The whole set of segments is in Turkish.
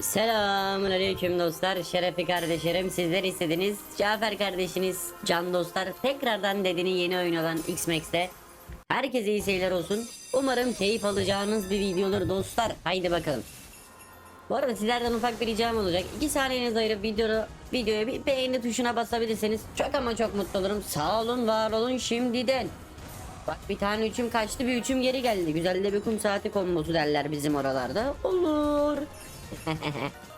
Selamun aleyküm dostlar. Şerefi kardeşlerim sizler istediniz. Cafer kardeşiniz, can dostlar. Tekrardan dedinin yeni oyun olan X-Max'te. Herkese iyi seyirler olsun. Umarım keyif alacağınız bir video dostlar. Haydi bakalım. Bu arada sizlerden ufak bir ricam olacak. 2 saniyenizi ayırıp videoya, videoya bir beğeni tuşuna basabilirseniz çok ama çok mutlu olurum. Sağ olun var olun şimdiden. Bak bir tane üçüm kaçtı bir üçüm geri geldi. Güzel de bir kum saati kombosu derler bizim oralarda. Olur.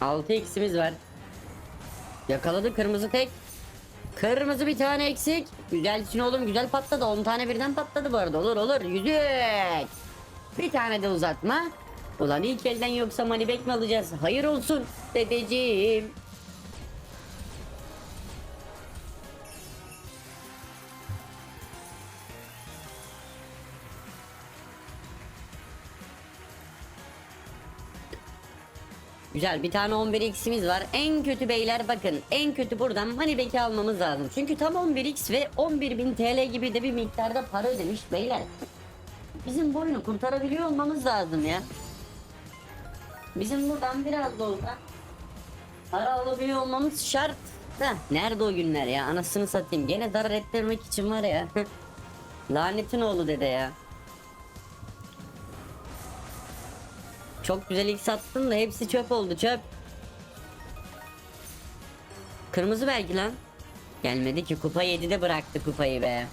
Altı eksimiz var. Yakaladı kırmızı tek. Kırmızı bir tane eksik. Güzelsin oğlum güzel patladı. 10 tane birden patladı bu arada. Olur olur. Yüzük. Bir tane de uzatma. Ulan ilk elden yoksa manibek mi alacağız? Hayır olsun dedeciğim. Güzel bir tane 11 x'imiz var. En kötü beyler bakın en kötü buradan Moneyback'i almamız lazım. Çünkü tam 11x ve 11.000 TL gibi de bir miktarda para ödemiş beyler. Bizim bu oyunu kurtarabiliyor olmamız lazım ya. Bizim buradan biraz da olsa para alabiliyor olmamız şart. Heh, nerede o günler ya anasını satayım. Gene zarar ettirmek için var ya. Lanetin oğlu dede ya. Çok güzel ilk sattın da hepsi çöp oldu çöp. Kırmızı belki lan. Gelmedi ki kupa 7'de bıraktı kupayı be.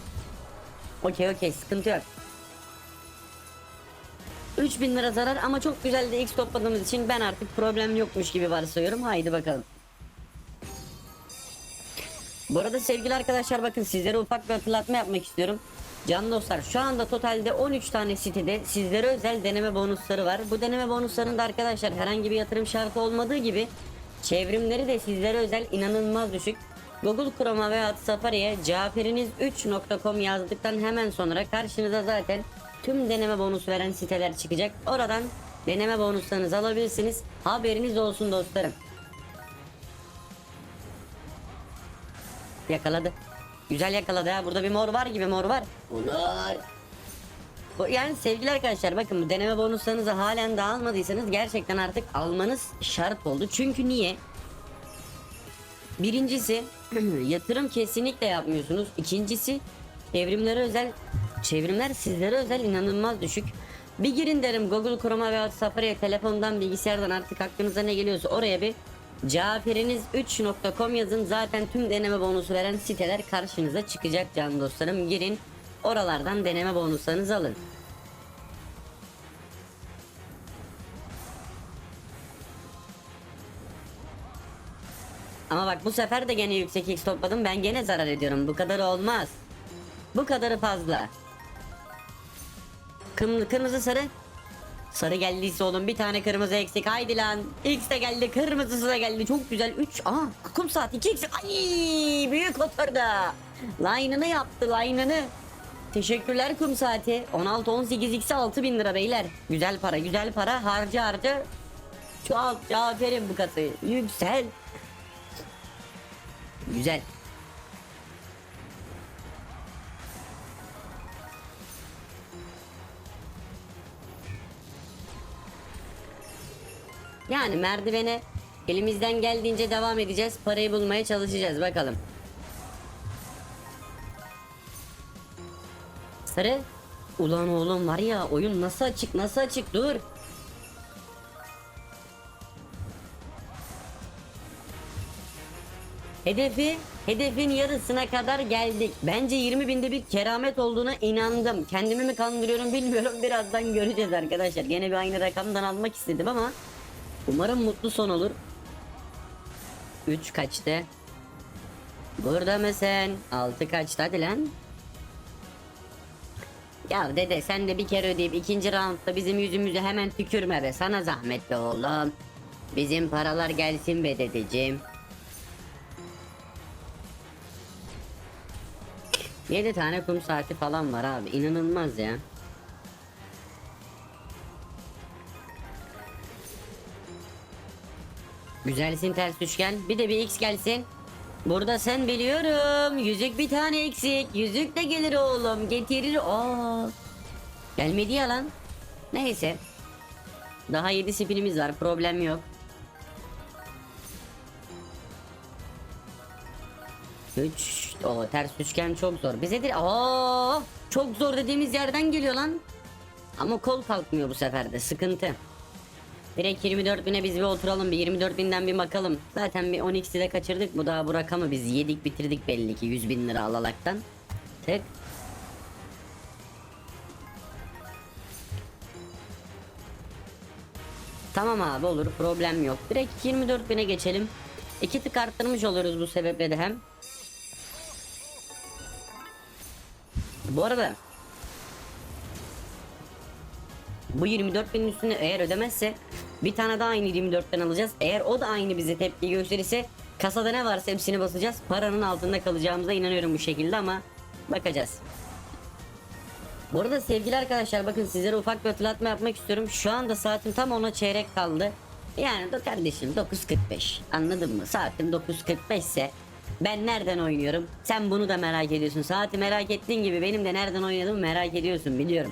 Okey okey sıkıntı yok. 3000 lira zarar ama çok güzel de X topladığımız için ben artık problem yokmuş gibi varsayıyorum. Haydi bakalım. Bu arada sevgili arkadaşlar bakın sizlere ufak bir hatırlatma yapmak istiyorum. Can dostlar şu anda totalde 13 tane sitede sizlere özel deneme bonusları var. Bu deneme bonuslarında arkadaşlar herhangi bir yatırım şartı olmadığı gibi çevrimleri de sizlere özel inanılmaz düşük. Google Chrome'a veya Safari'ye caferiniz3.com yazdıktan hemen sonra karşınıza zaten tüm deneme bonusu veren siteler çıkacak. Oradan deneme bonuslarınızı alabilirsiniz. Haberiniz olsun dostlarım. Yakaladı. Güzel yakaladı ha. Burada bir mor var gibi mor var. Bu, yani sevgili arkadaşlar bakın bu deneme bonuslarınızı halen daha almadıysanız gerçekten artık almanız şart oldu. Çünkü niye? Birincisi yatırım kesinlikle yapmıyorsunuz. İkincisi çevrimlere özel çevrimler sizlere özel inanılmaz düşük. Bir girin derim Google Chrome'a veya Safari'ye telefondan bilgisayardan artık aklınıza ne geliyorsa oraya bir caferiniz3.com yazın zaten tüm deneme bonusu veren siteler karşınıza çıkacak can dostlarım girin oralardan deneme bonuslarınızı alın. Ama bak bu sefer de gene yüksek x topladım ben gene zarar ediyorum bu kadar olmaz. Bu kadarı fazla. Kırmızı sarı. Sarı geldiyse oğlum bir tane kırmızı eksik haydi lan. X de geldi kırmızısı da geldi çok güzel 3 Aa kum saat 2 eksik ay büyük oturdu. Line'ını yaptı line'ını. Teşekkürler kum saati 16 18 x 6000 lira beyler. Güzel para güzel para harca harca. Çok aferin bu katı yüksel. Güzel. Yani merdivene elimizden geldiğince devam edeceğiz. Parayı bulmaya çalışacağız bakalım. Sarı. Ulan oğlum var ya oyun nasıl açık nasıl açık dur. Hedefi, hedefin yarısına kadar geldik. Bence 20 binde bir keramet olduğuna inandım. Kendimi mi kandırıyorum bilmiyorum. Birazdan göreceğiz arkadaşlar. Gene bir aynı rakamdan almak istedim ama umarım mutlu son olur. 3 kaçtı? Burada mısın? 6 kaçtı hadi lan. Ya dede sen de bir kere ödeyip ikinci roundda bizim yüzümüzü hemen tükürme be. Sana zahmet be oğlum. Bizim paralar gelsin be dedeciğim. 7 tane kum saati falan var abi. inanılmaz ya. Güzelsin ters üçgen. Bir de bir x gelsin. Burada sen biliyorum. Yüzük bir tane eksik. Yüzük de gelir oğlum. Getirir. Aa. Gelmedi ya lan. Neyse. Daha 7 spinimiz var. Problem yok. 3 o ters üçgen çok zor. Bize de aa çok zor dediğimiz yerden geliyor lan. Ama kol kalkmıyor bu sefer de sıkıntı. Direkt 24 bine biz bir oturalım bir 24 binden bir bakalım. Zaten bir 12'si de kaçırdık bu daha bu rakamı biz yedik bitirdik belli ki 100 bin lira alalaktan. Tık. Tamam abi olur problem yok. Direkt 24 bine geçelim. İki tık arttırmış oluruz bu sebeple de hem. Bu arada bu 24 binin üstüne eğer ödemezse bir tane daha aynı 24'ten alacağız. Eğer o da aynı bize tepki gösterirse kasada ne varsa hepsini basacağız. Paranın altında kalacağımıza inanıyorum bu şekilde ama bakacağız. Bu arada sevgili arkadaşlar bakın sizlere ufak bir hatırlatma yapmak istiyorum. Şu anda saatim tam ona çeyrek kaldı. Yani de kardeşim 9.45 anladın mı? Saatim 9.45 ise ben nereden oynuyorum? Sen bunu da merak ediyorsun. Saati merak ettiğin gibi benim de nereden oynadığımı merak ediyorsun biliyorum.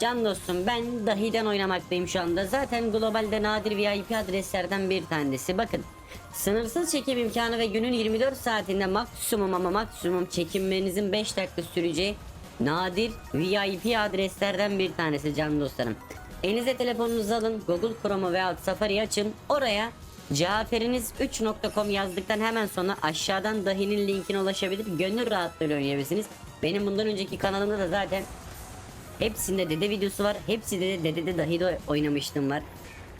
Can dostum ben dahiden oynamaktayım şu anda. Zaten globalde nadir VIP adreslerden bir tanesi. Bakın sınırsız çekim imkanı ve günün 24 saatinde maksimum ama maksimum çekinmenizin 5 dakika süreceği nadir VIP adreslerden bir tanesi can dostlarım. Elinize telefonunuzu alın Google Chrome veya Safari açın oraya Caferiniz3.com yazdıktan hemen sonra aşağıdan dahinin linkine ulaşabilir gönül rahatlığıyla oynayabilirsiniz. Benim bundan önceki kanalımda da zaten Hepsinde dede videosu var. Hepsinde de dedede dahi de oynamıştım var.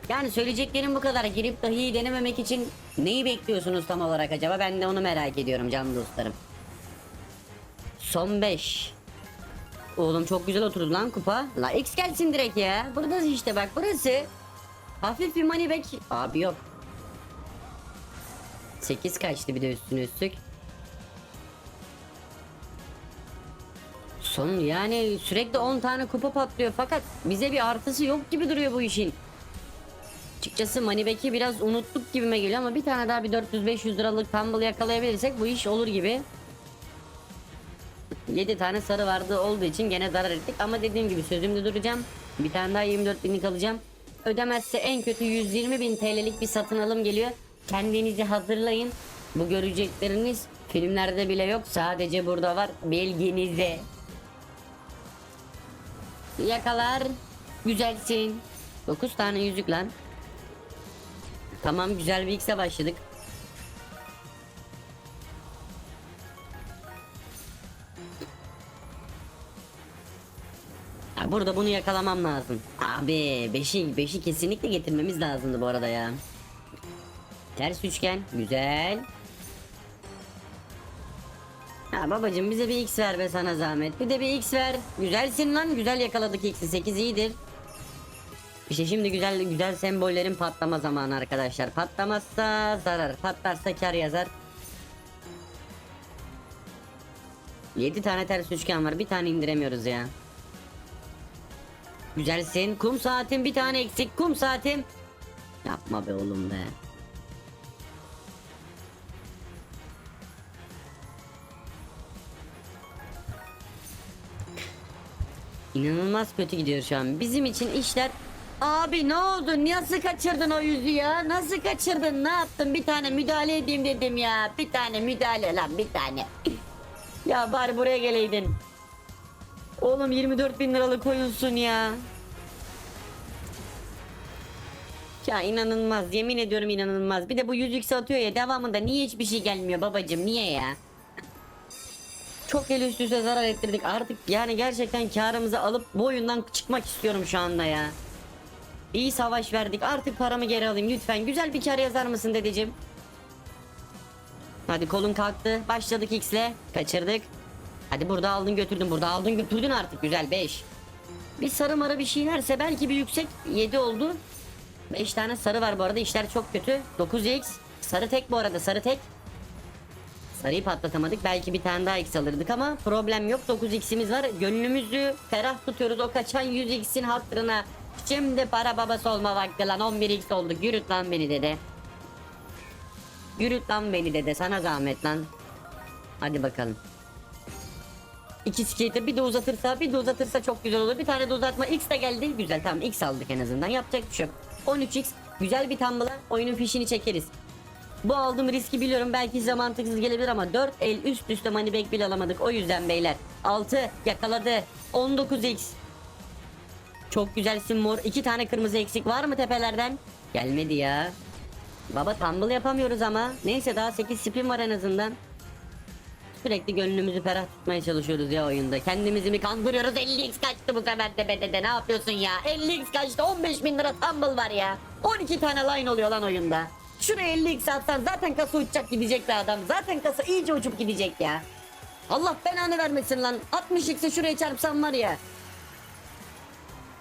Yani söyleyeceklerim bu kadar. Girip dahi denememek için neyi bekliyorsunuz tam olarak acaba? Ben de onu merak ediyorum canım dostlarım. Son 5. Oğlum çok güzel oturdu lan kupa. La X gelsin direkt ya. Burada işte bak burası. Hafif bir money back. Abi yok. 8 kaçtı bir de üstüne üstlük. Son yani sürekli 10 tane kupa patlıyor fakat bize bir artısı yok gibi duruyor bu işin. Açıkçası Moneyback'i biraz unuttuk gibime geliyor ama bir tane daha bir 400-500 liralık tumble yakalayabilirsek bu iş olur gibi. 7 tane sarı vardı olduğu için gene zarar ettik ama dediğim gibi sözümde duracağım. Bir tane daha 24 binlik alacağım. Ödemezse en kötü 120 bin TL'lik bir satın alım geliyor. Kendinizi hazırlayın. Bu görecekleriniz filmlerde bile yok sadece burada var bilginize. Yakalar. Güzelsin. 9 tane yüzük lan. Tamam güzel bir X'e başladık. Burada bunu yakalamam lazım. Abi 5'i 5'i kesinlikle getirmemiz lazımdı bu arada ya. Ters üçgen güzel. Ha babacım bize bir x ver be sana zahmet. Bir de bir x ver. Güzelsin lan. Güzel yakaladık x'i. 8 iyidir. İşte şimdi güzel güzel sembollerin patlama zamanı arkadaşlar. Patlamazsa zarar. Patlarsa kar yazar. 7 tane ters üçgen var. Bir tane indiremiyoruz ya. Güzelsin. Kum saatim bir tane eksik. Kum saatim. Yapma be oğlum be. İnanılmaz kötü gidiyor şu an. Bizim için işler... Abi ne oldu? Nasıl kaçırdın o yüzü ya? Nasıl kaçırdın? Ne yaptın? Bir tane müdahale edeyim dedim ya. Bir tane müdahale lan bir tane. ya bari buraya geleydin. Oğlum 24 bin liralık oyunsun ya. Ya inanılmaz yemin ediyorum inanılmaz. Bir de bu yüzük atıyor ya devamında niye hiçbir şey gelmiyor babacım niye ya? Çok el üst üste zarar ettirdik artık yani gerçekten karımızı alıp bu oyundan çıkmak istiyorum şu anda ya. İyi savaş verdik artık paramı geri alayım lütfen güzel bir kar yazar mısın dedeciğim? Hadi kolun kalktı başladık x'le kaçırdık. Hadi burada aldın götürdün burada aldın götürdün artık güzel 5. Bir sarı marı bir şeylerse belki bir yüksek 7 oldu. 5 tane sarı var bu arada işler çok kötü. 9x sarı tek bu arada sarı tek. Sarıyı patlatamadık. Belki bir tane daha X alırdık ama problem yok. 9X'imiz var. Gönlümüzü ferah tutuyoruz. O kaçan 100X'in hatırına. Şimdi para babası olma vakti lan. 11X olduk. Yürüt lan beni dede. Yürüt lan beni dede sana zahmet lan. Hadi bakalım. İki skater bir de uzatırsa bir de uzatırsa çok güzel olur. Bir tane de uzatma X de geldi. Güzel tamam X aldık en azından. Yapacak bir şey yok. 13X güzel bir tumble'a oyunun fişini çekeriz. Bu aldığım riski biliyorum belki size mantıksız gelebilir ama 4 el üst üste money back bile alamadık. O yüzden beyler. 6 yakaladı. 19X. Çok güzelsin mor. İki tane kırmızı eksik var mı tepelerden? Gelmedi ya. Baba tumble yapamıyoruz ama. Neyse daha 8 spin var en azından. Sürekli gönlümüzü ferah tutmaya çalışıyoruz ya oyunda. Kendimizi mi kandırıyoruz? 50x kaçtı bu sefer de bedede. Ne yapıyorsun ya? 50x kaçtı. 15 bin lira tumble var ya. 12 tane line oluyor lan oyunda. Şuraya 50x atsan zaten kasa uçacak gidecek be adam. Zaten kasa iyice uçup gidecek ya. Allah belanı vermesin lan. 60x'e şuraya çarpsam var ya.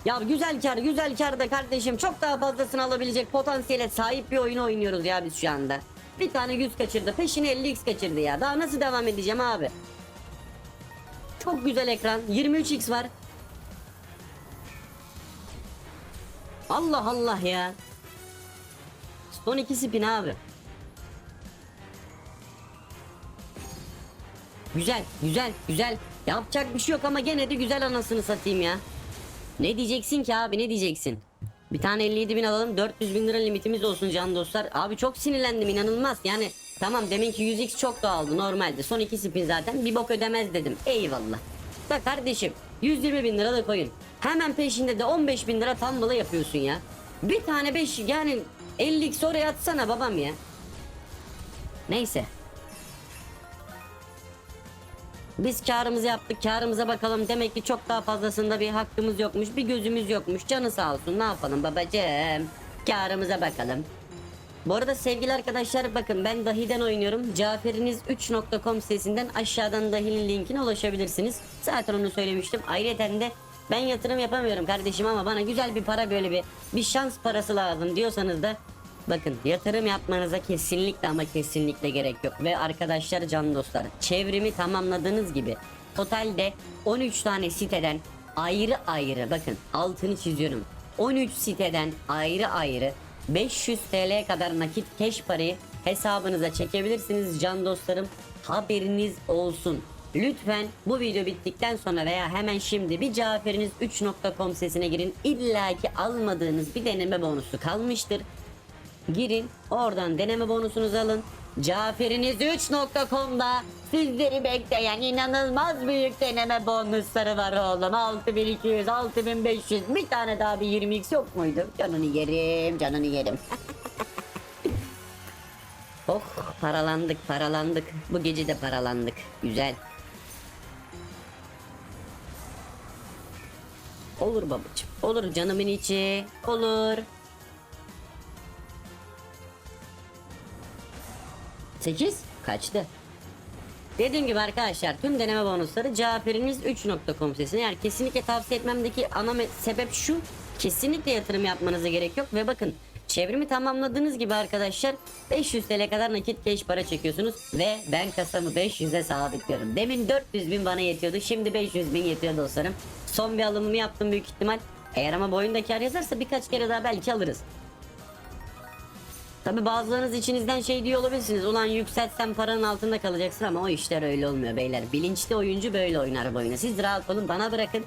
Ya güzel kar güzel kar da kardeşim çok daha fazlasını alabilecek potansiyele sahip bir oyunu oynuyoruz ya biz şu anda. Bir tane 100 kaçırdı peşine 50x kaçırdı ya daha nasıl devam edeceğim abi. Çok güzel ekran 23x var. Allah Allah ya. Son iki spin abi. Güzel güzel güzel. Yapacak bir şey yok ama gene de güzel anasını satayım ya. Ne diyeceksin ki abi ne diyeceksin? Bir tane 57 bin alalım 400 bin lira limitimiz olsun can dostlar. Abi çok sinirlendim inanılmaz yani tamam deminki 100x çok doğaldı normalde son iki spin zaten bir bok ödemez dedim eyvallah. Bak kardeşim 120 bin lira da koyun. Hemen peşinde de 15 bin lira tumble'ı yapıyorsun ya. Bir tane 5 yani 50x oraya atsana babam ya. Neyse biz karımızı yaptık karımıza bakalım demek ki çok daha fazlasında bir hakkımız yokmuş bir gözümüz yokmuş canı sağ olsun ne yapalım babacığım karımıza bakalım. Bu arada sevgili arkadaşlar bakın ben Dahi'den oynuyorum. Caferiniz3.com sitesinden aşağıdan Dahi'nin linkine ulaşabilirsiniz. Zaten onu söylemiştim. Ayrıca de ben yatırım yapamıyorum kardeşim ama bana güzel bir para böyle bir bir şans parası lazım diyorsanız da Bakın yatırım yapmanıza kesinlikle ama kesinlikle gerek yok. Ve arkadaşlar can dostlar çevrimi tamamladığınız gibi totalde 13 tane siteden ayrı ayrı bakın altını çiziyorum. 13 siteden ayrı ayrı 500 TL kadar nakit cash parayı hesabınıza çekebilirsiniz can dostlarım. Haberiniz olsun. Lütfen bu video bittikten sonra veya hemen şimdi bir caferiniz3.com sitesine girin. İlla ki almadığınız bir deneme bonusu kalmıştır. Girin oradan deneme bonusunuzu alın. Caferiniz3.com'da sizleri bekleyen inanılmaz büyük deneme bonusları var oğlum. 6200, 6500 bir tane daha bir 20x yok muydu? Canını yerim, canını yerim. oh paralandık paralandık. Bu gece de paralandık. Güzel. Olur babacığım. Olur canımın içi. Olur. 8 kaçtı. Dediğim gibi arkadaşlar tüm deneme bonusları caferiniz3.com sitesine yani kesinlikle tavsiye etmemdeki ana sebep şu kesinlikle yatırım yapmanıza gerek yok ve bakın çevrimi tamamladığınız gibi arkadaşlar 500 TL kadar nakit cash para çekiyorsunuz ve ben kasamı 500'e sabitliyorum. Demin 400 bin bana yetiyordu şimdi 500 bin yetiyor dostlarım. Son bir alımımı yaptım büyük ihtimal. Eğer ama boyunda kar yazarsa birkaç kere daha belki alırız. Tabi bazılarınız içinizden şey diyor olabilirsiniz. Ulan yükseltsen paranın altında kalacaksın ama o işler öyle olmuyor beyler. Bilinçli oyuncu böyle oynar bu oyunu. Siz rahat olun bana bırakın.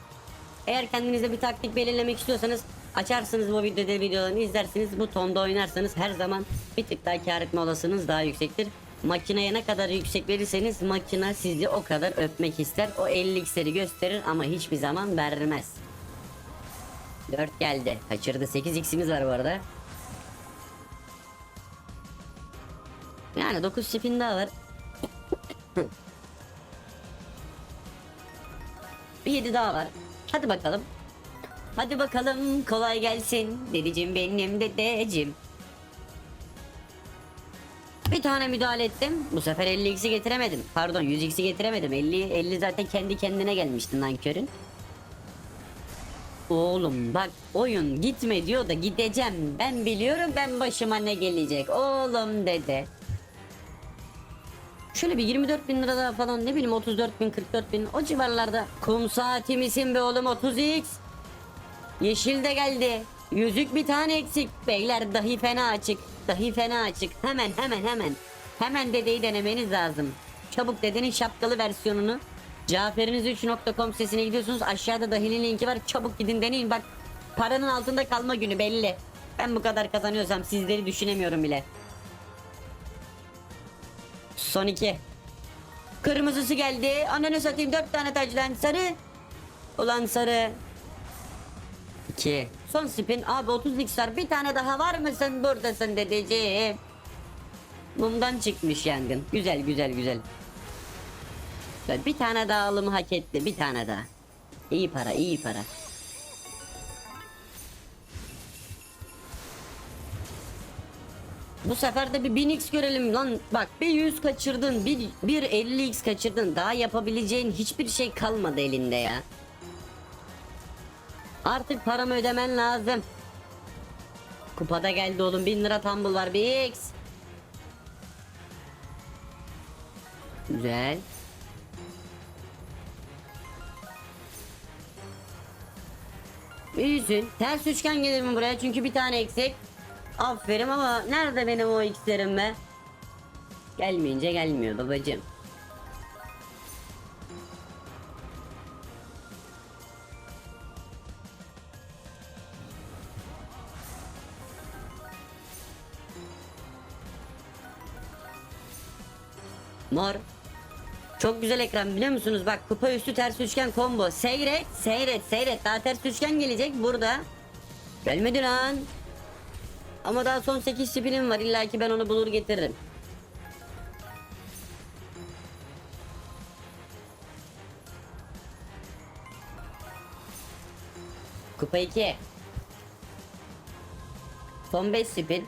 Eğer kendinize bir taktik belirlemek istiyorsanız açarsınız bu videoda videolarını izlersiniz. Bu tonda oynarsanız her zaman bir tık daha kar etme olasılığınız daha yüksektir. Makineye ne kadar yüksek verirseniz makine sizi o kadar öpmek ister. O 50x'leri gösterir ama hiçbir zaman vermez. 4 geldi. Kaçırdı. 8x'imiz var bu arada. Yani 9 spin daha var. bir 7 daha var. Hadi bakalım. Hadi bakalım kolay gelsin. Dedicim benim dedecim. Bir tane müdahale ettim. Bu sefer 50x'i getiremedim. Pardon 100x'i getiremedim. 50 50 zaten kendi kendine gelmişti nankörün. Oğlum bak oyun gitme diyor da gideceğim. Ben biliyorum ben başıma ne gelecek. Oğlum dede. Şöyle bir 24 bin lira daha falan ne bileyim 34 bin 44 bin o civarlarda. Kum saati misin be oğlum 30x. Yeşil de geldi. Yüzük bir tane eksik. Beyler dahi fena açık. Dahi fena açık. Hemen hemen hemen. Hemen dedeyi denemeniz lazım. Çabuk dedenin şapkalı versiyonunu. Caferiniz3.com sitesine gidiyorsunuz. Aşağıda dahilin linki var. Çabuk gidin deneyin. Bak paranın altında kalma günü belli. Ben bu kadar kazanıyorsam sizleri düşünemiyorum bile. Son iki. Kırmızısı geldi. Ananı satayım dört tane taclan. Sarı. Ulan sarı. 2. Son spin. Abi 30 liksar. Bir tane daha var mısın? Buradasın dedeciğim. Mumdan çıkmış yangın. Güzel güzel. Güzel. Bir tane daha alımı hak etti. Bir tane daha. İyi para iyi para. Bu sefer de bir 1000x görelim lan. Bak bir 100 kaçırdın. Bir, bir 50x kaçırdın. Daha yapabileceğin hiçbir şey kalmadı elinde ya. Artık paramı ödemen lazım. Kupada geldi oğlum 1000 lira tumble var bir X. Güzel. İyisin. Ters üçgen gelir mi buraya? Çünkü bir tane eksik. Aferin ama nerede benim o x'lerim be? Gelmeyince gelmiyor babacığım. Mor. Çok güzel ekran biliyor musunuz? Bak kupa üstü ters üçgen combo. Seyret, seyret, seyret. Daha ters üçgen gelecek burada. Gelmedi lan. Ama daha son 8 spinim var. İlla ki ben onu bulur getiririm. Kupa 2. Son 5 spin.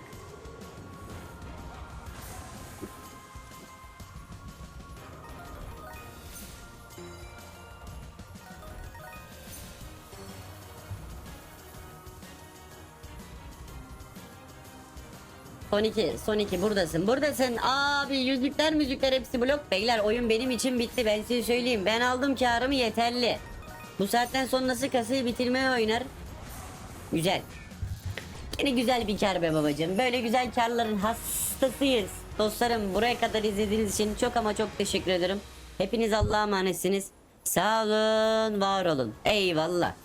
Son 2, son 2 buradasın. Buradasın. Abi yüzükler müzikler hepsi blok. Beyler oyun benim için bitti. Ben size söyleyeyim. Ben aldım karımı yeterli. Bu saatten sonra nasıl kasayı bitirmeye oynar? Güzel. Yine güzel bir kar be babacığım. Böyle güzel karların hastasıyız. Dostlarım buraya kadar izlediğiniz için çok ama çok teşekkür ederim. Hepiniz Allah'a emanetsiniz. Sağ olun, var olun. Eyvallah.